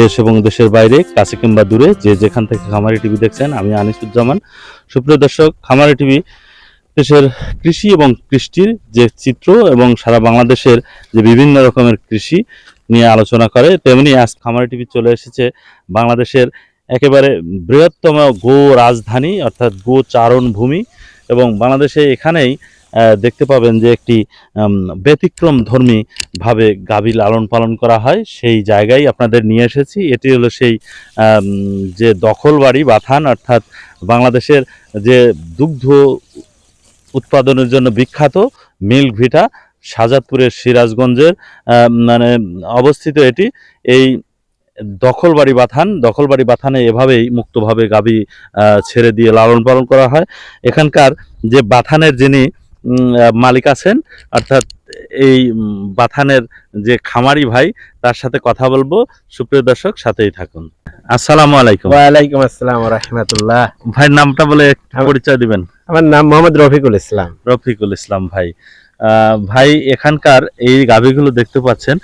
দেশ এবং দেশের বাইরে, কাছে কিংবা দূরে, যে যেখান থেকে খামারি টিভি দেখছেন, আমি আনিসুজ্জামান। সুপ্রিয় দর্শক, খামারি টিভি দেশের কৃষি এবং কৃষ্টির যে চিত্র এবং সারা বাংলাদেশের যে বিভিন্ন রকমের কৃষি নিয়ে আলোচনা করে, তেমনি আজ খামারি টিভি চলে এসেছে বাংলাদেশের একেবারে বৃহত্তম গো রাজধানী, অর্থাৎ গো চারণ ভূমি এবং বাংলাদেশে এখানেই দেখতে পাবেন যে একটি ব্যতিক্রম ধর্মী ভাবে গাভী লালন পালন করা হয়। সেই জায়গায় আপনাদের নিয়ে এসেছি। এটি হলো সেই যে দখল বাড়ি বাথান, অর্থাৎ বাংলাদেশের যে দুগ্ধ উৎপাদনের জন্য বিখ্যাত মিল্ক ভিটা শাজাদপুরের সিরাজগঞ্জের মানে অবস্থিত এটি। এই দখলবাড়ি বাথান দখলবাড়ি বাথানে এভাবেই মুক্তভাবে গাভী ছেড়ে দিয়ে লালন পালন করা হয়। এখানকার যে বাথানের যিনি মালিক আছেন অর্থাৎ এই বাথানের যে খামারি ভাই তার সাথে কথা বলব। সুপ্রিয় দর্শক সাথেই থাকুন। আসসালামু আলাইকুম। ওয়ালাইকুম আসসালাম রহমতুল্লাহ। ভাই নামটা বলে পরিচয় দিবেন। আমার নাম মোহাম্মদ রফিকুল ইসলাম। রফিকুল ইসলাম ভাই। ভাই এখানকার এই গাভীগুলো দেখতে পাচ্ছেন।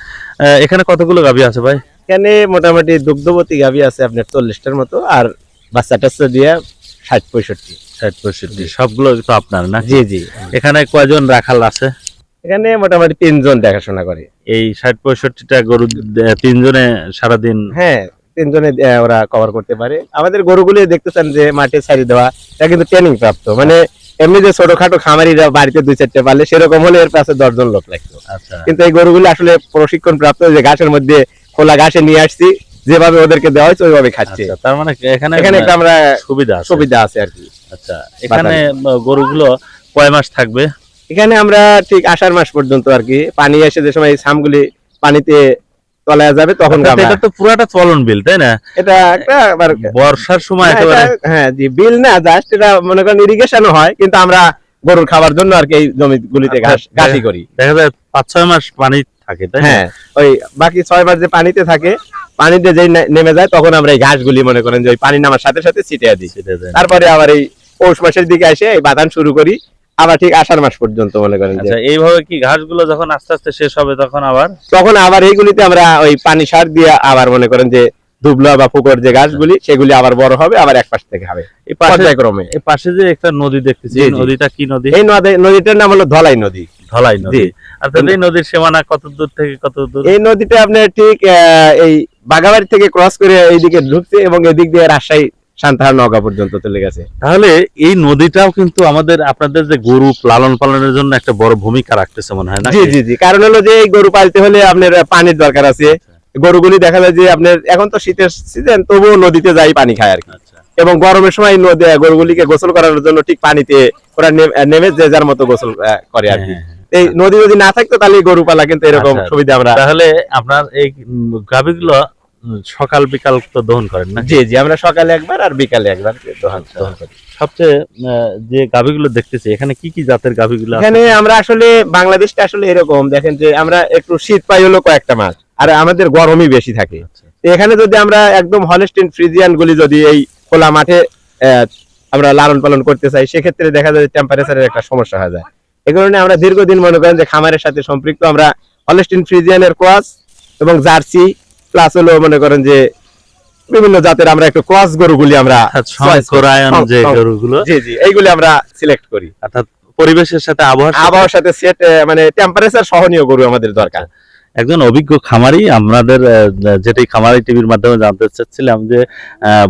এখানে কতগুলো গাভী আছে ভাই? এখানে মোটামুটি দুগ্ধবতী গাভী আছে আপনার চল্লিশটার মতো আর বাচ্চা টাচ্চা দিয়ে ষাট পঁয়ষট্টি। ষাট পঁয়ষট্টি সবগুলো তো আপনার না? জি জি। এখানে কয়জন রাখাল আছে? এখানে মোটামুটি তিনজন দেখাশোনা করে। এই ষাট পঁয়ষট্টিটা গরু তিনজনে সারাদিন? হ্যাঁ তিনজনে ওরা কভার করতে পারে। আমাদের গরুগুলি দেখতেছেন যে মাঠে ছাড়ি দেওয়া এটা কিন্তু ট্রেনিং প্রাপ্ত। মানে এমনি যে ছোটখাটো খামারিরা বাড়িতে দুই চারটে পারলে সেরকম হলে এর পাশে দশজন লোক লাগতো। আচ্ছা। কিন্তু এই গরুগুলি আসলে প্রশিক্ষণ প্রাপ্ত যে ঘাসের মধ্যে খোলা ঘাসে নিয়ে আসছি যেভাবে ওদেরকে দেওয়া হয়েছে ওইভাবে খাচ্ছে। আচ্ছা, তার মানে এখানে এখানে একটা আমরা সুবিধা সুবিধা আছে। আর কি। আচ্ছা এখানে গরুগুলো কয় মাস থাকবে? এখানে আমরা ঠিক আষাঢ় মাস পর্যন্ত আর কি। পানি এসে যে সময় সামগুলি পানিতে তলায় যাবে তখন অর্থাৎ গাভা- এটা তো পুরাটা চলন বিল তাই না? এটা একটা বর্ষার সময় হ্যাঁ, একেবারে হ্যাঁ জি বিল না জাস্ট এটা মনে করেন ইরিগেশনও হয় কিন্তু আমরা গরুর খাবার জন্য আর কি এই জমিগুলিতে ঘাস আচ্ছা, ঘাসি করি। দেখা যায় পাঁচ ছয় মাস পানি থাকে তাই? হ্যাঁ। ওই বাকি ছয় মাস যে পানিতে থাকে পানিতে যেই নেমে যায় তখন আমরা এই ঘাসগুলি মনে করেন যে ওই পানি নামার সাথে সাথে ছিটিয়ে দিই। তারপরে আবার এই পৌষ মাসের দিকে এসে এই বাদান শুরু করি আবার ঠিক আষাঢ় মাস পর্যন্ত মনে করেন আচ্ছা এইভাবে কি ঘাসগুলো যখন আস্তে আস্তে শেষ হবে তখন আবার? তখন আবার এইগুলিতে আমরা ওই পানি সার দিয়ে আবার মনে করেন যে দুবলা বা পুকুর যে গাছগুলি সেগুলি আবার বড় হবে আবার এক পাশ থেকে হবে। এই পাশে পর্যায়ক্রমে। এই পাশে যে একটা নদী দেখতেছি এই নদীটা কি নদী? এই নদী- নদীটার নাম হলো ধলাই নদী। ধলাই নদী। অর্থাৎ এই নদীর সীমানা কত দূর থেকে কত দূর? এই নদীটা আপনার ঠিক এই বাগাবাড়ি থেকে ক্রস করে এইদিকে ঢুকছে এবং এদিক দিয়ে রাজশাহী সান্তাহার নগা পর্যন্ত চলে গেছে। তাহলে এই নদীটাও কিন্তু আমাদের আপনাদের যে গরু লালন পালনের জন্য একটা বড় ভূমিকা রাখতেছে মনে হয় না জি জি জি। কারণ হলো যে এই গরু পালতে হলে আপনার পানির দরকার আছে। গরুগুলি দেখা যায় যে আপনার এখন তো শীতের সিজন তবুও নদীতে যাই পানি খায় আর কি। আচ্ছা। এবং গরমের সময় নদী গরুগুলিকে গোসল করানোর জন্য ঠিক পানিতে ওরা নেমে- যে যার মতো গোসল করে আর কি। হ্যাঁ, হ্যাঁ। এই নদী যদি না থাকতো তাহলে গরু পালা কিন্তু এরকম আচ্ছা। সুবিধা আমরা তাহলে আপনার এই গাভীগুলো সকাল বিকাল তো দহন করেন না জি জি আমরা সকালে একবার আর বিকালে একবার দহন আচ্ছা। দহন করি। সবচেয়ে যে গাভীগুলো দেখতেছি এখানে কি কি জাতের গাভীগুলো? এখানে আমরা আসলে বাংলাদেশটা আসলে এরকম দেখেন যে আমরা একটু শীত পাই হলো কয়েকটা মাস আর আমাদের গরমই বেশি থাকে আচ্ছা। এখানে যদি আমরা একদম হলস্টিন ফ্রিজিয়ান গুলি যদি এই খোলা মাঠে আহ, আমরা লালন পালন করতে চাই সেক্ষেত্রে দেখা যায় টেম্পারেচারের একটা সমস্যা হয়ে যায় এই কারণে আমরা দীর্ঘদিন মনে করেন যে খামারের সাথে সম্পৃক্ত। আমরা হলস্টিন ফ্রিজিয়ানের ক্রস এবং জার্সি প্লাস হলো মনে করেন যে বিভিন্ন জাতের আমরা একটু ক্রস গরুগুলি আমরা যে গরুগুলো। জি জি এইগুলি আমরা সিলেক্ট করি। অর্থাৎ পরিবেশের সাথে আবহাওয়ার সাথে- আবহাওয়ার সাথে সেট মানে টেম্পারেচার সহনীয় গরু আমাদের দরকার। একজন অভিজ্ঞ খামারি আমাদের যেটি খামারি টিভির মাধ্যমে জানতে চাচ্ছিলাম যে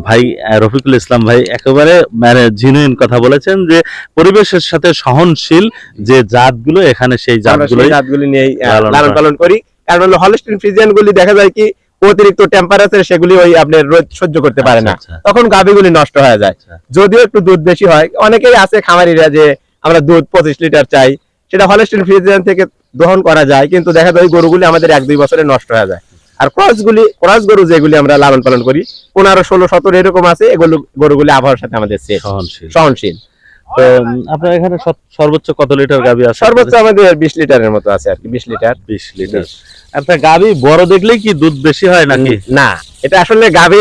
ভাই রফিকুল ইসলাম ভাই একেবারে মানে জিনুইন কথা বলেছেন যে পরিবেশের সাথে সহনশীল যে জাতগুলো এখানে সেই জাতগুলো জাতগুলি নিয়ে লালন পালন করি। কারণ হলো হলস্টিন ফ্রিজিয়ান গুলি দেখা যায় কি অতিরিক্ত টেম্পারেচার সেগুলি ওই আপনার রোদ সহ্য করতে পারে না। আচ্ছা, তখন গাভীগুলি নষ্ট হয়ে যায়। আচ্ছা। যদিও একটু দুধ বেশি হয় অনেকেই আছে খামারিরা যে আমরা দুধ পঁচিশ লিটার চাই সেটা হলস্টিন ফ্রিজিয়ান থেকে দহন করা যায় কিন্তু দেখা যায় ওই গরুগুলি আমাদের এক দুই বছরে নষ্ট হয়ে যায়। আর ক্রস গুলি ক্রস গরু যেগুলি আমরা লালন পালন করি পনেরো ষোলো সতেরো এরকম আছে এগুলো গরুগুলি আবহাওয়ার সাথে আমাদের সহনশীল। তো আপনার এখানে সর্বোচ্চ কত লিটার গাভী আছে? সর্বোচ্চ আমাদের বিশ লিটারের মতো আছে আর কি বিশ লিটার। বিশ লিটার। একটা গাভী বড় দেখলেই কি দুধ বেশি হয় নাকি? না এটা আসলে গাভী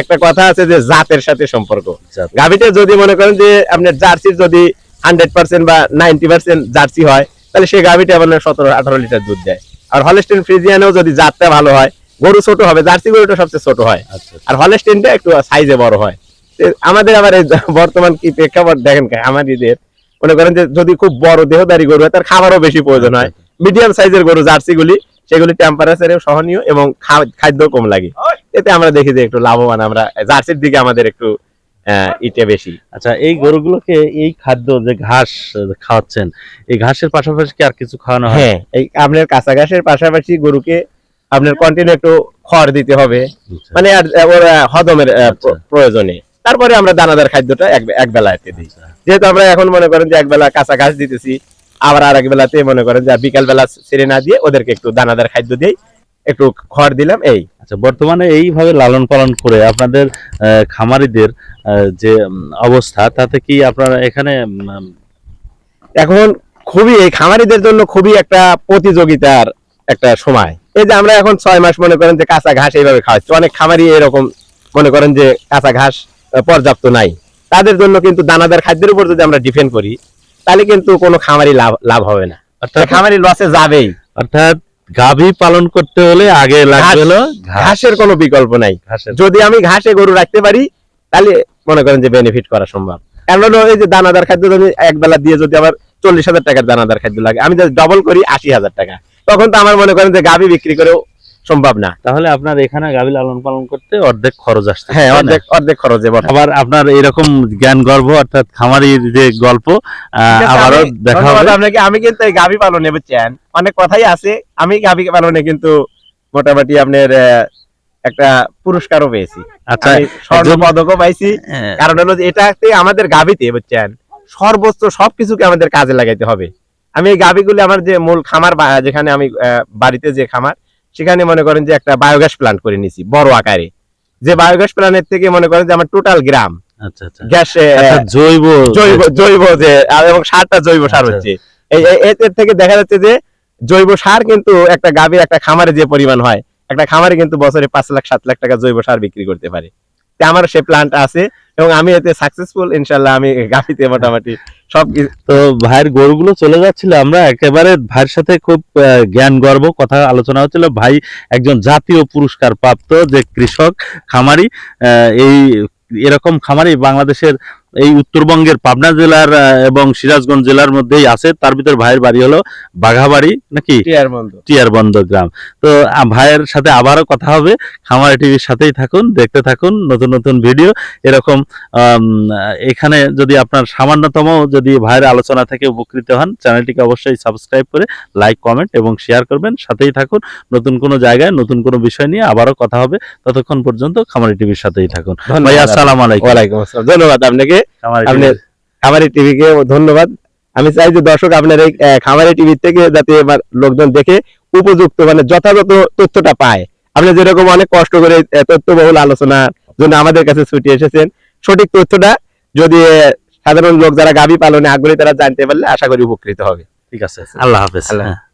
একটা কথা আছে যে জাতের সাথে সম্পর্ক। গাভীতে যদি মনে করেন যে আপনার জার্সির যদি হান্ড্রেড পার্সেন্ট বা নাইনটি পার্সেন্ট জার্সি হয় তাহলে সেই গাভীটা আপনার সতেরো আঠারো লিটার দুধ দেয়। আর হলস্টেন ফ্রিজিয়ানেও যদি জাতটা ভালো হয় গরু ছোট হবে জার্সি গরুটা সবচেয়ে ছোট হয়। আচ্ছা আর হলস্টেনটা একটু সাইজে বড় হয়। আমাদের আবার এই বর্তমান কি প্রেক্ষাপট দেখেন আমার ঈদের মনে করেন যে যদি খুব বড় দেহদারি গরু হয় তার খাবারও বেশি প্রয়োজন হয়। মিডিয়াম সাইজের গরু জার্সি গুলি সেগুলি টেম্পারেচারে সহনীয় এবং খাদ্য কম লাগে। এতে আমরা দেখি যে একটু লাভবান আমরা জার্সির দিকে আমাদের একটু ইটে বেশি। আচ্ছা এই গরুগুলোকে এই খাদ্য যে ঘাস খাওয়াচ্ছেন এই ঘাসের পাশাপাশি কি আর কিছু খাওয়ানো হয়? হ্যাঁ এই আপনার কাঁচা ঘাসের পাশাপাশি গরুকে আপনার কন্টিনিউ একটু খড় দিতে হবে। আচ্ছা, মানে আর ওর হজমের আচ্ছা। প্র- প্রয়োজনে। তারপরে আমরা দানাদার খাদ্যটা এক এক বেলাতে দিই। আচ্ছা। যেহেতু আমরা এখন মনে করেন যে এক বেলা কাঁচা ঘাস দিতেছি আবার আর এক বেলাতে মনে করেন যে বিকাল বেলা ছেড়ে না দিয়ে ওদেরকে একটু দানাদার খাদ্য দিই। একটু খড় দিলাম এই। আচ্ছা বর্তমানে এইভাবে লালন পালন করে আপনাদের খামারিদের যে অবস্থা তাতে কি আপনারা এখানে এখন খুবই এই খামারিদের জন্য খুবই একটা প্রতিযোগিতার একটা সময়। এই যে আমরা এখন ছয় মাস মনে করেন যে কাঁচা ঘাস এইভাবে খাওয়াচ্ছি। অনেক খামারি এরকম মনে করেন যে কাঁচা ঘাস পর্যাপ্ত নাই। তাদের জন্য কিন্তু দানাদার খাদ্যের উপর যদি আমরা ডিপেন্ড করি তাহলে কিন্তু কোনো খামারি লাভ লাভ হবে না। অর্থাৎ খামারি লসে যাবেই। অর্থাৎ গাভী পালন করতে হলে আগে লাগবে হলো ঘাসের কোনো বিকল্প নাই। যদি আমি ঘাসে গরু রাখতে পারি তাহলে মনে করেন যে বেনিফিট করা সম্ভব। কারণ এই যে দানাদার খাদ্য যদি এক বেলা দিয়ে যদি আবার চল্লিশ হাজার টাকার দানাদার খাদ্য লাগে আমি যদি ডবল করি আশি হাজার টাকা। তখন তো আমার মনে করেন যে গাভী বিক্রি করেও সম্ভব না। তাহলে আপনার এখানে গাভী লালন পালন করতে অর্ধেক খরচ আসছে হ্যাঁ অর্ধেক অর্ধেক খরচে। আবার আপনার এরকম জ্ঞান গর্ব অর্থাৎ খামারির যে গল্প আবারও দেখা হবে। আপনাকে। আমি কিন্তু এই গাভি পালনে বুঝছেন। অনেক কথাই আছে। আমি গাভি পালনে কিন্তু মোটামুটি আপনার একটা পুরস্কারও পেয়েছি। আচ্ছা স্বর্ণ পদকও পাইছি। হ্যাঁ, কারণ হলো এটাতে আমাদের গাভীতে বুঝছেন? সর্বোচ্চ সবকিছুকে আমাদের কাজে লাগাইতে হবে। আমি এই গাবিগুলি আমার যে মূল খামার যেখানে আমি বাড়িতে যে খামার সেখানে মনে করেন যে একটা বায়োগ্যাস প্ল্যান্ট করে নিছি বড় আকারে। যে বায়োগ্যাস প্ল্যান্টের থেকে মনে করেন যে আমার টোটাল গ্রাম গ্যাস জৈব জৈব জৈব যে এবং সারটা জৈব সার আচ্ছা। হচ্ছে। এর থেকে দেখা যাচ্ছে যে জৈব সার কিন্তু একটা গাভীর একটা খামারে যে পরিমাণ হয় একটা খামারে কিন্তু বছরে পাঁচ লাখ সাত লাখ টাকা জৈব সার বিক্রি করতে পারে। আমার সে প্ল্যান্ট আছে এবং আমি এতে সাকসেসফুল ইনশাল্লাহ আমি গাফিতে মোটামুটি সব তো ভাইয়ের গরুগুলো চলে যাচ্ছিল, আমরা একেবারে ভাইয়ের সাথে খুব জ্ঞান গর্ব কথা আলোচনা হচ্ছিল। ভাই একজন জাতীয় পুরস্কার প্রাপ্ত যে কৃষক খামারি এই এরকম খামারি বাংলাদেশের এই উত্তরবঙ্গের পাবনা জেলার এবং সিরাজগঞ্জ জেলার মধ্যেই আছে। তার ভিতর ভাইয়ের বাড়ি হলো বাঘাবাড়ি নাকি? টিয়ার টিয়ারবন্দ গ্রাম। তো ভাইয়ের সাথে আবারও কথা হবে। খামার টিভির সাথেই থাকুন দেখতে থাকুন নতুন নতুন ভিডিও। এরকম এখানে যদি আপনার সামান্যতম যদি ভাইয়ের আলোচনা থেকে উপকৃত হন চ্যানেলটিকে অবশ্যই সাবস্ক্রাইব করে লাইক কমেন্ট এবং শেয়ার করবেন। সাথেই থাকুন। নতুন কোনো জায়গায় নতুন কোনো বিষয় নিয়ে আবারও কথা হবে। ততক্ষণ পর্যন্ত খামারি টিভির সাথেই থাকুন। ভাই আসসালামু আলাইকুম। ওয়ালাইকুম আসসালাম। ধন্যবাদ আপনাকে। আপনি খামারি টিভিকে ধন্যবাদ। আমি চাই যে দর্শক আপনার এই খামারি টিভি থেকে যাতে এবার লোকজন দেখে উপযুক্ত মানে যথাযথ তথ্যটা পায়। আপনি যেরকম অনেক কষ্ট করে তথ্যবহুল আলোচনার জন্য আমাদের কাছে ছুটি এসেছেন সঠিক তথ্যটা যদি সাধারণ লোক যারা গাভী পালনে আগ্রহী তারা জানতে পারলে আশা করি উপকৃত হবে। ঠিক আছে। আল্লাহ হাফেজ। আল্লাহ।